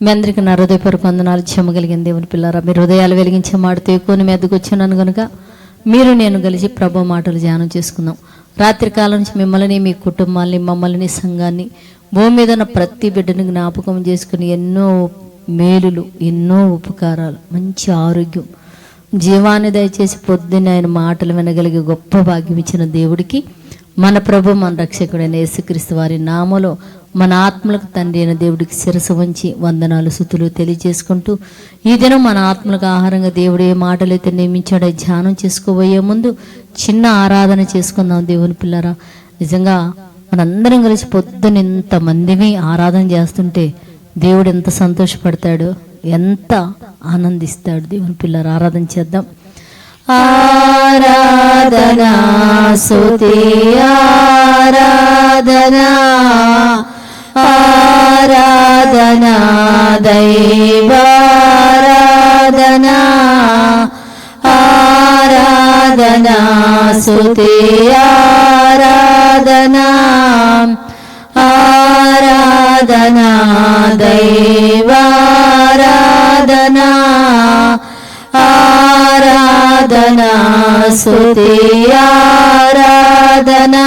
మీ అందరికీ నా హృదయపూర్వక వందనాలు చెమ్మగలిగిన దేవుని పిల్లరా. మీరు హృదయాలు వెలిగించే మాటతో ఎక్కువని మీదకి వచ్చినాను కనుక మీరు నేను కలిసి ప్రభు మాటలు ధ్యానం చేసుకుందాం. రాత్రి కాలం నుంచి మిమ్మల్ని మీ కుటుంబాన్ని మమ్మల్ని సంఘాన్ని భూమి మీద ఉన్న ప్రతి బిడ్డని జ్ఞాపకం చేసుకుని ఎన్నో మేలులు ఎన్నో ఉపకారాలు మంచి ఆరోగ్యం జీవాన్ని దయచేసి పొద్దున్న ఆయన మాటలు వినగలిగే గొప్ప భాగ్యం ఇచ్చిన దేవుడికి మన ప్రభు మన రక్షకుడైన యేసుక్రీస్తు వారి నామలో మన ఆత్మలకు తండ్రి అయిన దేవుడికి శిరసు వంచి వందనాలు సుతులు తెలియజేసుకుంటూ ఈ దినం మన ఆత్మలకు ఆహారంగా దేవుడు ఏ మాటలైతే నియమించాడో ధ్యానం చేసుకోబోయే ముందు చిన్న ఆరాధన చేసుకుందాం దేవుని పిల్లరా. నిజంగా మనందరం కలిసి పొద్దున ఇంతమందిని ఆరాధన చేస్తుంటే దేవుడు ఎంత సంతోషపడతాడు ఎంత ఆనందిస్తాడు దేవుని పిల్లలు ఆరాధన చేద్దాం. ఆరాధనా సుతి ఆరాధనా ఆరాధనా దైవారాధనా ఆరాధనా సుతి ఆరాధనా ఆరాధనా దైవారాధనా ఆరాధనా స్తుతి ఆరాధనా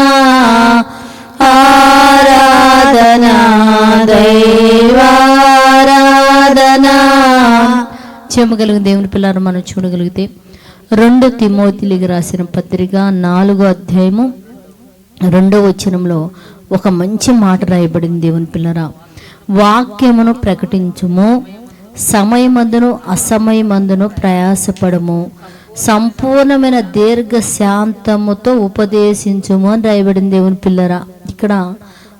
ఆరాధనా దైవారాధనా. చెమ్మగలిగిన దేవుని పిల్లలు మనం చూడగలిగితే రెండు తిమోతిలికి రాసిన పత్రిక నాలుగో అధ్యాయము రెండో వచనంలో ఒక మంచి మాట రాయబడింది దేవుని పిల్లరా. వాక్యమును ప్రకటించుము సమయమందును అసమయమందును ప్రయాసపడము. సంపూర్ణమైన దీర్ఘ శాంతముతో ఉపదేశించుము అని రాయబడింది దేవుని పిల్లరా ఇక్కడ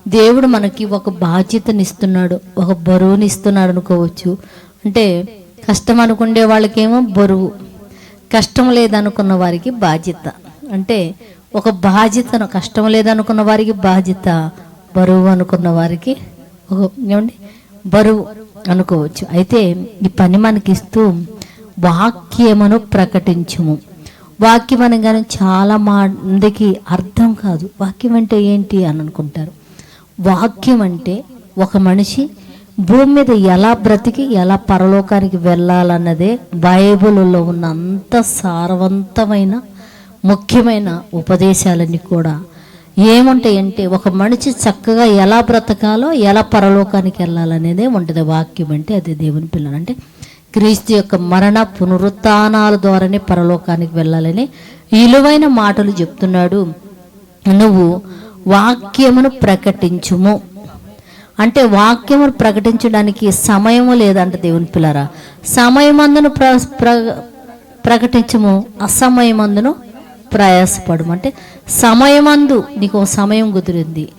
దేవుడు మనకి ఒక బాధ్యతనిస్తున్నాడు ఒక బరువుని ఇస్తున్నాడు అనుకోవచ్చు. అంటే కష్టం అనుకునే వాళ్ళకేమో బరువు కష్టం లేదనుకున్న వారికి బాధ్యత. అంటే ఒక బాధ్యతను కష్టం లేదనుకున్న వారికి బాధ్యత బరువు అనుకున్న వారికి ఒక ఏమండి? బరువు అనుకోవచ్చు. అయితే ఈ పని మనకిస్తూ వాక్యమును ప్రకటించుము. వాక్యం అనగానే చాలా మందికి అర్థం కాదు. వాక్యం అంటే ఏంటి అని అనుకుంటారు. వాక్యం అంటే ఒక మనిషి భూమి మీద ఎలా బ్రతికి ఎలా పరలోకానికి వెళ్ళాలన్నదే బైబిల్లో ఉన్న అంత సారవంతమైన ముఖ్యమైన ఉపదేశాలన్నీ కూడా. ఏముంటాయంటే ఒక మనిషి చక్కగా ఎలా బ్రతకాలో ఎలా పరలోకానికి వెళ్ళాలనేదే ఉంటుంది వాక్యం అంటే అదే దేవుని పిల్లలు. అంటే క్రీస్తు యొక్క మరణ పునరుత్నాల ద్వారానే పరలోకానికి వెళ్ళాలని విలువైన మాటలు చెప్తున్నాడు. నువ్వు వాక్యమును ప్రకటించుము. అంటే వాక్యమును ప్రకటించడానికి సమయము లేదంట దేవుని పిల్లరా. సమయమందును ప్ర ప్ర ప్రకటించము అసమయమందును ప్రయాసపడము. అంటే సమయమందు నీకు సమయం కుదిరింది.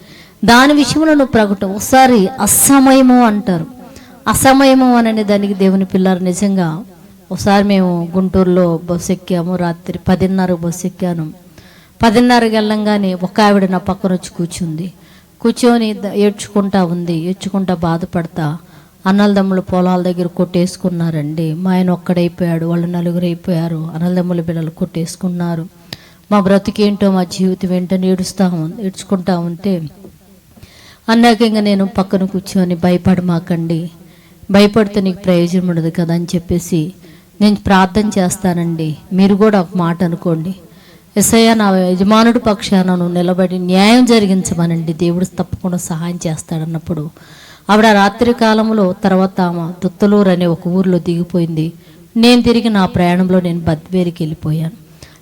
దాని విషయంలో నువ్వు ప్రకటన ఒకసారి అసమయము అంటారు. అసమయము అనే దానికి దేవుని పిల్లలు నిజంగా ఒకసారి మేము గుంటూరులో బస్సు ఎక్కాము. రాత్రి పదిన్నర బస్సు ఎక్కాను. పదిన్నరకి వెళ్ళంగానే ఒక ఆవిడ నా పక్కన వచ్చి కూర్చుంది. కూర్చొని ఏడ్చుకుంటా ఉంది. ఏడ్చుకుంటా బాధపడతా అన్నలదమ్ములు పొలాల దగ్గర కొట్టేసుకున్నారండి. మా ఆయన ఒక్కడైపోయాడు. వాళ్ళు నలుగురు అయిపోయారు. అన్నలదమ్ముల పిల్లలు కొట్టేసుకున్నారు. మా బ్రతికేంటో మా జీవితం ఏంటో ఏడుస్తా ఏడ్చుకుంటా ఉంటే అన్నాక ఇంకా నేను పక్కన కూర్చొని భయపడమాకండి. భయపడితే నీకు ప్రయోజనం ఉండదు కదా అని చెప్పేసి నేను ప్రార్థన చేస్తానండి. మీరు కూడా ఒక మాట అనుకోండి. ఎస్ఐయా నా యజమానుడి పక్షాన నువ్వు నిలబడి న్యాయం జరిగించమనండి. దేవుడు తప్పకుండా సహాయం చేస్తాడన్నప్పుడు. ఆవిడ రాత్రి కాలంలో తర్వాత ఆమె దుత్తలూరు అనే ఒక ఊరిలో దిగిపోయింది. నేను తిరిగి నా ప్రయాణంలో నేను బద్వేరికి వెళ్ళిపోయాను.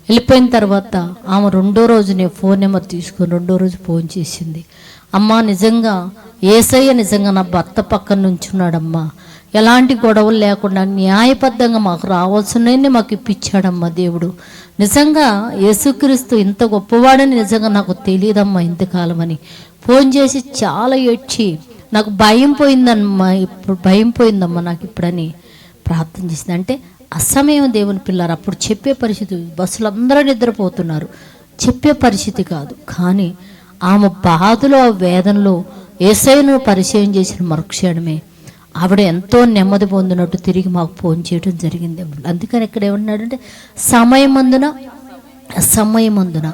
వెళ్ళిపోయిన తర్వాత ఆమె రెండో రోజు నేను ఫోన్ నెంబర్ తీసుకొని రెండో రోజు ఫోన్ చేసింది. అమ్మ నిజంగా ఏసయ్య నిజంగా నా భర్త పక్కన నుంచున్నాడమ్మా. ఎలాంటి గొడవలు లేకుండా న్యాయబద్ధంగా మాకు రావాల్సినవన్నీ మాకు ఇప్పించాడమ్మా దేవుడు. నిజంగా యేసుక్రీస్తు ఇంత గొప్పవాడని నిజంగా నాకు తెలియదమ్మా ఇంతకాలం అని. ఫోన్ చేసి చాలా ఏడ్చి నాకు భయం పోయిందమ్మా ఇప్పుడు భయం పోయిందమ్మా నాకు ఇప్పుడని ప్రార్థన చేసింది. అంటే అసమయం దేవుని పిల్లలు అప్పుడు చెప్పే పరిస్థితి బస్సులు అందరూ నిద్రపోతున్నారు. చెప్పే పరిస్థితి కాదు. కానీ ఆమె బాధలో ఆ వేదనలో ఏసైను పరిచయం చేసిన మరుక్షణమే ఆవిడ ఎంతో నెమ్మది పొందినట్టు తిరిగి మాకు ఫోన్ చేయడం జరిగింది. అందుకని ఇక్కడ ఏమన్నాడంటే సమయం అందున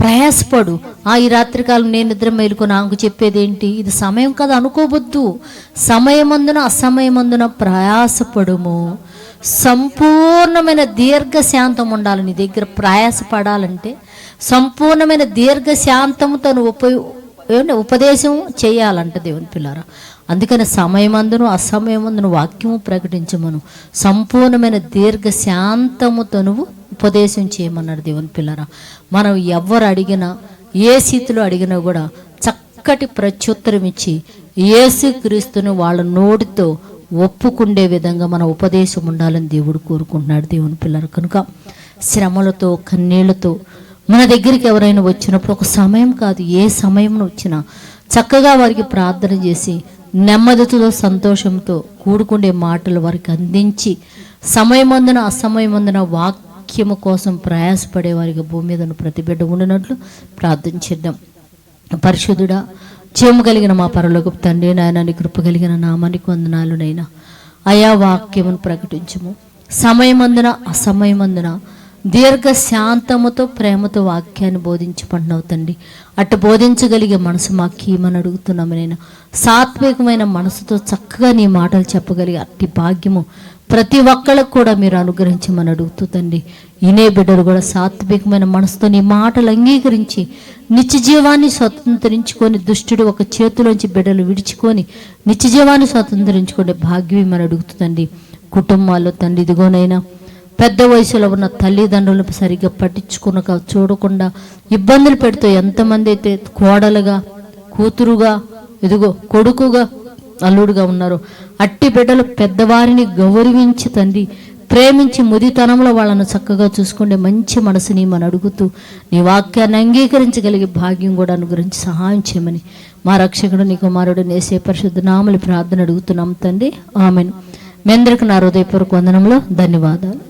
ప్రయాసపడు. ఆ ఈ రాత్రికాలం నేను నిద్ర మేలుకొని ఆమెకు చెప్పేది ఏంటి ఇది సమయం కదా అనుకోవద్దు. సమయమందున అసమయమందున ప్రయాసపడుము. సంపూర్ణమైన దీర్ఘశాంతం ఉండాలి. నీ దగ్గర ప్రయాసపడాలంటే సంపూర్ణమైన దీర్ఘశాంతముతో నువ్వు ఉపయోగ ఏమంటే ఉపదేశం చేయాలంట దేవుని పిల్లారా. అందుకని సమయమందును అసమయమందును వాక్యము ప్రకటించమను. సంపూర్ణమైన దీర్ఘ శాంతముతో నువ్వు ఉపదేశం చేయమన్నాడు దేవుని పిల్లరా. మనం ఎవరు అడిగినా ఏ స్థితిలో అడిగినా కూడా చక్కటి ప్రత్యుత్తరం ఇచ్చి యేసుక్రీస్తును వాళ్ళ నోటితో ఒప్పుకుండే విధంగా మన ఉపదేశం ఉండాలని దేవుడు కోరుకుంటున్నాడు దేవుని పిల్లలు కనుక శ్రమలతో కన్నీళ్ళతో మన దగ్గరికి ఎవరైనా వచ్చినప్పుడు ఒక సమయం కాదు ఏ సమయంలో వచ్చినా చక్కగా వారికి ప్రార్థన చేసి నెమ్మదితో సంతోషంతో కూడుకుండే మాటలు వారికి అందించి సమయమందున అసమయమందున వాక్యము కోసం ప్రయాసపడే వారికి భూమి మీద ప్రతి బిడ్డ ఉండినట్లు ప్రార్థించిద్దాం పరిశుద్ధుడా జీవము కలిగిన మా పరలోకపు తండ్రి నాయన నీ కృప కలిగిన నామానికి వందనాలు నైనా. అయా వాక్యమును ప్రకటించము. సమయమందున అసమయమందున దీర్ఘ శాంతముతో ప్రేమతో వాక్యాన్ని బోధించబడినవు తండ్రి. అటు బోధించగలిగే మనసు మాకు ఏమని అడుగుతున్నాము నేను సాత్వికమైన మనసుతో చక్కగా నీ మాటలు చెప్పగలిగే అట్టి భాగ్యము ప్రతి ఒక్కళ్ళకు కూడా మీరు అనుగ్రహించమని అడుగుతూ తండ్రి. ఇనే బిడ్డలు కూడా సాత్వికమైన మనసుతో నీ మాటలు అంగీకరించి నిత్య జీవాన్ని స్వతంత్రించుకొని దుష్టుడు ఒక చేతిలోంచి బిడ్డలు విడిచుకొని నిత్య జీవాన్ని స్వతంత్రించుకునే భాగ్యం మనం అడుగుతుందండి కుటుంబాల్లో తండ్రి ఇదిగోనైనా పెద్ద వయసులో ఉన్న తల్లిదండ్రులను సరిగ్గా పట్టించుకునక చూడకుండా ఇబ్బందులు పెడుతూ ఎంతమంది అయితే కోడలుగా కూతురుగా ఇదిగో కొడుకుగా అల్లుడుగా ఉన్నారు అట్టి బిడ్డలు పెద్దవారిని గౌరవించి తండ్రి ప్రేమించి ముదితనంలో వాళ్ళను చక్కగా చూసుకుంటే మంచి మనసుని మనం అడుగుతూ నీ వాక్యాన్ని అంగీకరించగలిగే భాగ్యం కూడా అనుగురించి సహాయం చేయమని మా రక్షకుడు నీ కుమారుడు నేసే పరిశుద్ధ నామలు ప్రార్థన అడుగుతున్నాం తండ్రి. ఆమెను. మీ అందరికి నా హృదయపూర్వక వందనంలో ధన్యవాదాలు.